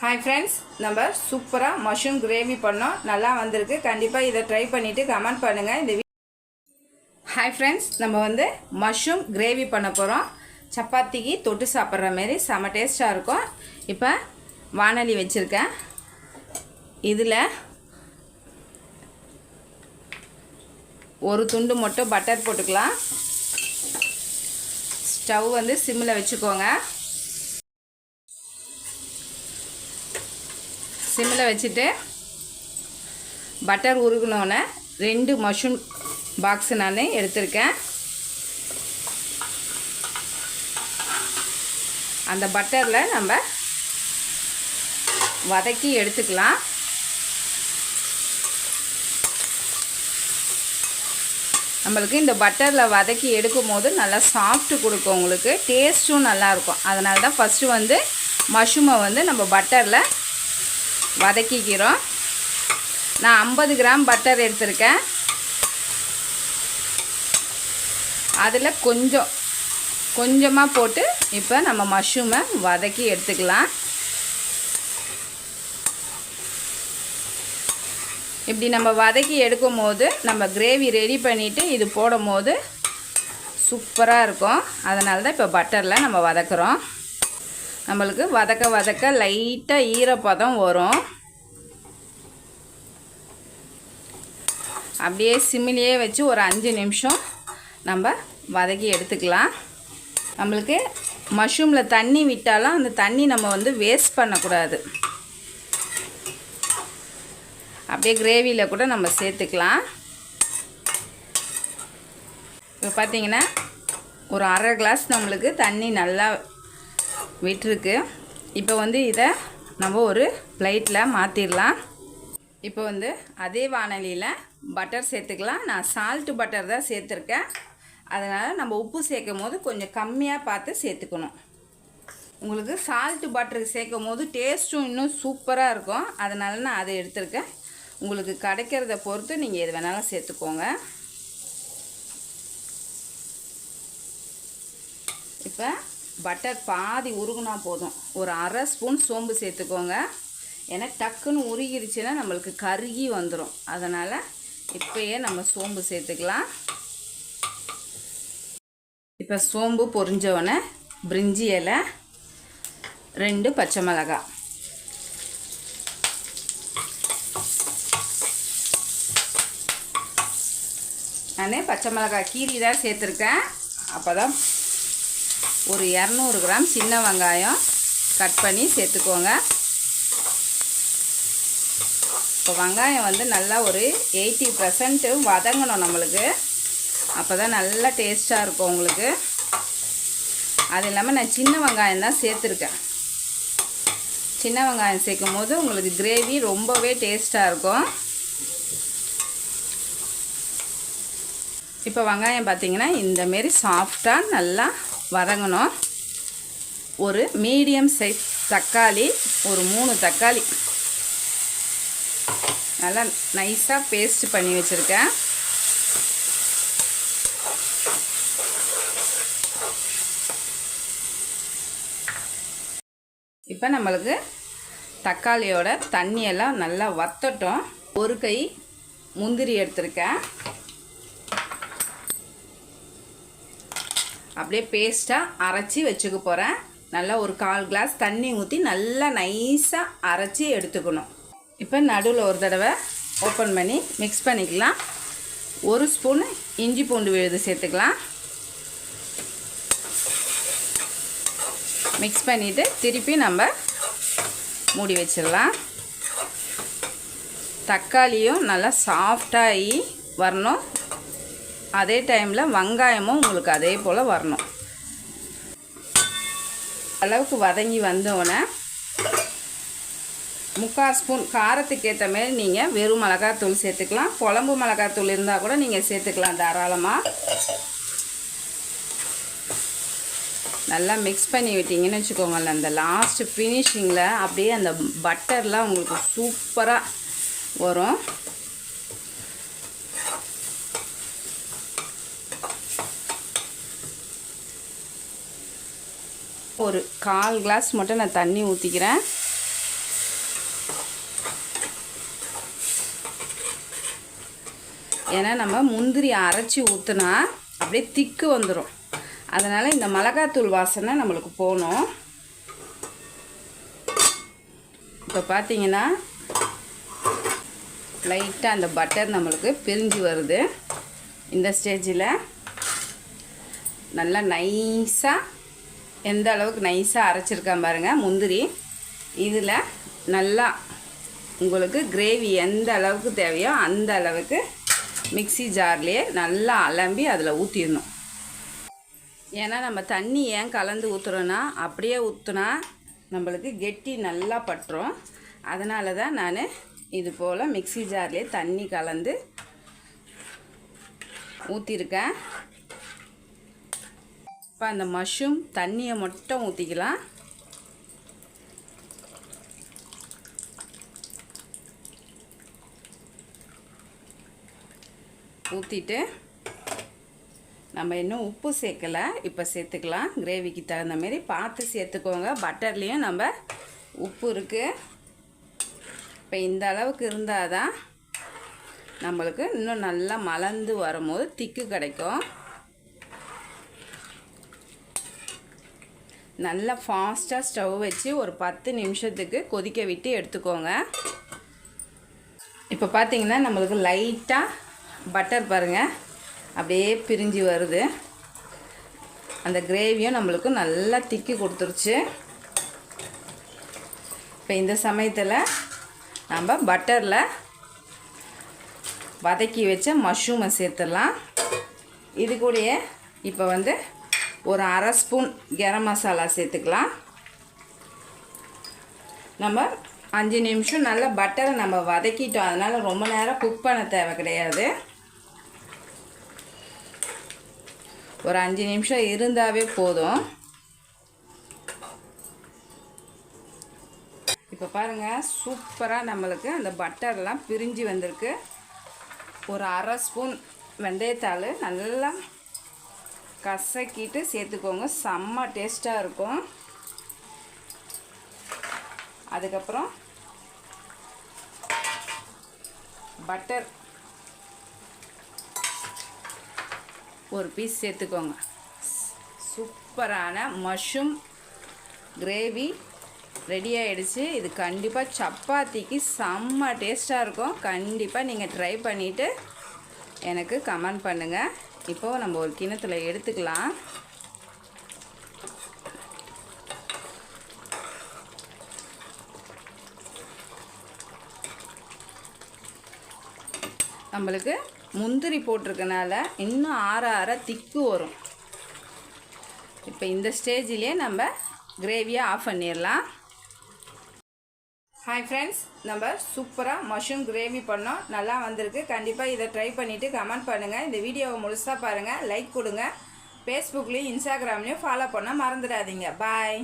Hi friends நம்ம சூப்பராக mushroom gravy பண்ணோம். நல்லா வந்திருக்கு. கண்டிப்பாக இதை ட்ரை பண்ணிவிட்டு கமெண்ட் பண்ணுங்கள் இந்த ஹாய் ஃப்ரெண்ட்ஸ் நம்ம வந்து மஷ்ரூம் கிரேவி பண்ண போகிறோம் சப்பாத்திக்கு தொட்டு சாப்பிட்ற மாரி செம டேஸ்ட்டாக இருக்கும். இப்போ வானொலி வச்சுருக்கேன். இதில் ஒரு துண்டு மட்டும் பட்டர் போட்டுக்கலாம். ஸ்டவ் வந்து சிம்மில் வச்சுக்கோங்க. சிம்மில் வச்சுட்டு பட்டர் உருகுனோன்னே ரெண்டு மஷ்ரூம் பாக்ஸ் நான் எடுத்திருக்கேன். அந்த பட்டரில் நம்ம வதக்கி எடுத்துக்கலாம். நம்மளுக்கு இந்த பட்டரில் வதக்கி எடுக்கும் போது நல்லா சாஃப்ட்டு கொடுக்கும் உங்களுக்கு. டேஸ்ட்டும் நல்லாயிருக்கும் அதனால தான் ஃபஸ்ட்டு வந்து மஷ்ரூமை வந்து நம்ம பட்டரில் வதக்கிக்கிறோம். நான் ஐம்பது கிராம் பட்டர் எடுத்திருக்கேன். அதில் கொஞ்சம் கொஞ்சமாக போட்டு இப்போ நம்ம மஷ்ரூமை வதக்கி எடுத்துக்கலாம். இப்படி நம்ம வதக்கி எடுக்கும் போது நம்ம கிரேவி ரெடி பண்ணிவிட்டு இது போடும் போது சூப்பராக இருக்கும். அதனால தான் இப்போ பட்டரில் நம்ம வதக்குறோம். நம்மளுக்கு வதக்க வதக்க லைட்டாக ஈரப்பதம் வரும். அப்படியே சிம்மிலேயே வச்சு ஒரு அஞ்சு நிமிஷம் நம்ம வதக்கி எடுத்துக்கலாம். நம்மளுக்கு மஷ்ரூமில் தண்ணி விட்டாலும் அந்த தண்ணி நம்ம வந்து வேஸ்ட் பண்ணக்கூடாது. அப்படியே கிரேவியில் கூட நம்ம சேர்த்துக்கலாம். இப்போ பார்த்தீங்கன்னா ஒரு அரை கிளாஸ் நம்மளுக்கு தண்ணி நல்லா விட்டுருக்கு. இப்போ வந்து இதை நம்ம ஒரு பிளேட்டில் மாற்றிடலாம் இப்போ வந்து அதே வானலியில் பட்டர் சேர்த்துக்கலாம். நான் சால்ட்டு பட்டர் தான் சேர்த்துருக்கேன். அதனால் நம்ம உப்பு சேர்க்கும் போது கொஞ்சம் கம்மியாக பார்த்து சேர்த்துக்கணும். உங்களுக்கு சால்ட்டு பட்டர் சேர்க்கும் போது டேஸ்ட்டும் இன்னும் சூப்பராக இருக்கும். அதனால் நான் அதை எடுத்திருக்கேன். உங்களுக்கு கிடைக்கிறத பொறுத்து நீங்கள் எது வேணாலும் சேர்த்துக்கோங்க. இப்போ பட்டர் பாதி உருகுனா போதும். ஒரு அரை ஸ்பூன் சோம்பு சேர்த்துக்கோங்க. ஏன்னா டக்குன்னு உருகிருச்சுன்னா நம்மளுக்கு கருகி வந்துடும் அதனால் இப்போயே நம்ம சோம்பு சேர்த்துக்கலாம். இப்போ சோம்பு பொரிஞ்சவொடனே பிரிஞ்சி இலை ரெண்டு பச்சை மிளகாய். நான் பச்சை மிளகாய் கீரி தான் சேர்த்துருக்கேன். அப்போ தான் ஒரு இரநூறு கிராம் சின்ன வெங்காயம் கட் பண்ணி சேர்த்துக்கோங்க. இப்போ வெங்காயம் வந்து நல்லா ஒரு எயிட்டி பர்சன்ட்டு வதங்கணும் நம்மளுக்கு. அப்போ தான் நல்லா டேஸ்ட்டாக இருக்கும் உங்களுக்கு. அது இல்லாமல் நான் சின்ன வெங்காயம் தான் சேர்த்துருக்கேன். சின்ன வெங்காயம் சேர்க்கும் போது உங்களுக்கு கிரேவி ரொம்பவே டேஸ்ட்டாக இருக்கும். இப்போ வெங்காயம் பார்த்தீங்கன்னா இந்தமாரி சாஃப்டாக நல்லா வதங்கணும். ஒரு மீடியம் சைஸ் தக்காளி ஒரு மூணு தக்காளி. நல்லா நைஸாக பேஸ்ட் பண்ணி வச்சுருக்கேன். இப்போ நம்மளுக்கு தக்காளியோட தண்ணியெல்லாம் நல்லா வத்தட்டும். ஒரு கை முந்திரி எடுத்திருக்கேன். அப்படியே பேஸ்ட்டாக அரைச்சி வச்சுக்க போகிறேன் நல்லா ஒரு கால் கிளாஸ் தண்ணி ஊற்றி நல்லா நைஸாக அரைச்சி எடுத்துக்கணும். இப்போ நடுவில் ஒரு தடவை ஓப்பன் பண்ணி மிக்ஸ் பண்ணிக்கலாம். ஒரு ஸ்பூன் இஞ்சி பூண்டு விழுது சேர்த்துக்கலாம். மிக்ஸ் பண்ணிவிட்டு திருப்பி நம்ம மூடி வச்சிடலாம். தக்காளியும் நல்லா சாஃப்டாகி வரணும். அதே டைமில் வெங்காயமும் உங்களுக்கு அதே போல் வரணும். அளவுக்கு வதங்கி வந்தோடனே முக்கால் ஸ்பூன் காரத்துக்கு ஏற்ற மாரி நீங்கள் வெறும் மிளகாத்தூள் சேர்த்துக்கலாம். குழம்பு மிளகாத்தூள் இருந்தால் கூட நீங்கள் சேர்த்துக்கலாம் தாராளமாக நல்லா மிக்ஸ் பண்ணி விட்டிங்கன்னு வச்சுக்கோங்களேன். அந்த லாஸ்ட் ஃபினிஷிங்கில் அப்படியே அந்த பட்டர்லாம் உங்களுக்கு சூப்பராக வரும். ஒரு கால் கிளாஸ் மட்டும் நான் தண்ணி ஊற்றிக்கிறேன் ஏன்னா நம்ம முந்திரி அரைச்சி ஊற்றுனா அப்படியே திக்கு வந்துடும் அதனால் இந்த மிளகாத்தூள் வாசனை நம்மளுக்கு போகணும் இப்போ பார்த்தீங்கன்னா லைட்டாக அந்த பட்டர் நம்மளுக்கு பிரிஞ்சு வருது. இந்த ஸ்டேஜில் நல்லா நைஸாக எந்த அளவுக்கு நைஸாக அரைச்சிருக்கேன் பாருங்கள் முந்திரி. இதில் நல்லா உங்களுக்கு கிரேவி எந்த அளவுக்கு தேவையோ அந்த அளவுக்கு மிக்ஸி ஜார்லேயே நல்லா அலம்பி அதில் ஊற்றிடணும் ஏன்னா நம்ம தண்ணி ஏன் கலந்து ஊற்றுறோன்னா அப்படியே ஊற்றுனா நம்மளுக்கு கெட்டி நல்லா பட்டுரும். அதனால தான் நான் இது போல் மிக்ஸி ஜார்லேயே தண்ணி கலந்து ஊற்றிருக்கேன் இப்போ அந்த மஷ்ரூம் தண்ணியை மட்டும் ஊற்றிக்கலாம் ஊற்றிட்டு நம்ம இன்னும் உப்பு சேர்க்கலை. இப்போ சேர்த்துக்கலாம். கிரேவிக்கு தகுந்த மாரி பார்த்து சேர்த்துக்கோங்க. பட்டர்லேயும் நம்ம உப்பு இருக்குது இப்போ இந்த அளவுக்கு இருந்தால் தான் நம்மளுக்கு இன்னும் நல்லா மலர்ந்து வரும்போது திக்கு கிடைக்கும். நல்லா ஃபாஸ்ட்டாக ஸ்டவ் வச்சு ஒரு பத்து நிமிஷத்துக்கு கொதிக்க விட்டு எடுத்துக்கோங்க. இப்போ பார்த்தீங்கன்னா நம்மளுக்கு லைட்டாக பட்டர் பாருங்கள் அப்படியே பிரிஞ்சு வருது. அந்த கிரேவியும் நம்மளுக்கு நல்லா திக்கி கொடுத்துருச்சு. இப்போ இந்த சமயத்தில் நம்ம பட்டரில் வதக்கி வச்ச மஷ்ரூமை சேர்த்துடலாம். இது கூடயே இப்போ வந்து ஒரு அரை ஸ்பூன் கரம் மசாலா சேர்த்துக்கலாம். நம்ம அஞ்சு நிமிஷம் நல்லா பட்டரை நம்ம வதக்கிட்டோம். அதனால் ரொம்ப நேரம் குக் பண்ண தேவை கிடையாது. ஒரு அஞ்சு நிமிஷம் இருந்தாவே போதும். இப்போ பாருங்கள் சூப்பராக நம்மளுக்கு அந்த பட்டர்லாம் பிரிஞ்சு வந்திருக்கு. ஒரு அரை ஸ்பூன் வெந்தயத்தாள் நல்லா கசக்கிட்டு சேர்த்துக்கோங்க. செம்ம டேஸ்ட்டாக இருக்கும். அதுக்கப்புறம் பட்டர் ஒரு பீஸ் சேர்த்துக்கோங்க. சூப்பரான மஷ்ரூம் கிரேவி ரெடி ஆகிடுச்சு இது கண்டிப்பாக சப்பாத்திக்கு செம்ம டேஸ்ட்டாக இருக்கும். கண்டிப்பாக நீங்கள் ட்ரை பண்ணிவிட்டு எனக்கு கமெண்ட் பண்ணுங்கள் இப்போது நம்ம ஒரு கிணத்துல எடுத்துக்கலாம். நம்மளுக்கு முந்திரி போட்டிருக்கனால இன்னும் ஆற ஆற திக்கு வரும். இப்போ இந்த ஸ்டேஜிலே நம்ம கிரேவியை ஆஃப் பண்ணிடலாம். ஹாய் ஃப்ரெண்ட்ஸ் நம்ம சூப்பராக மஷ்ரூம் கிரேவி பண்ணோம். நல்லா வந்திருக்கு. கண்டிப்பாக இதை ட்ரை பண்ணிவிட்டு கமெண்ட் பண்ணுங்கள் இந்த வீடியோவை முழுசாக பாருங்கள் லைக் கொடுங்க. ஃபேஸ்புக்லேயும் இன்ஸ்டாகிராம்லேயும் ஃபாலோ பண்ண மறந்துடாதீங்க. பாய்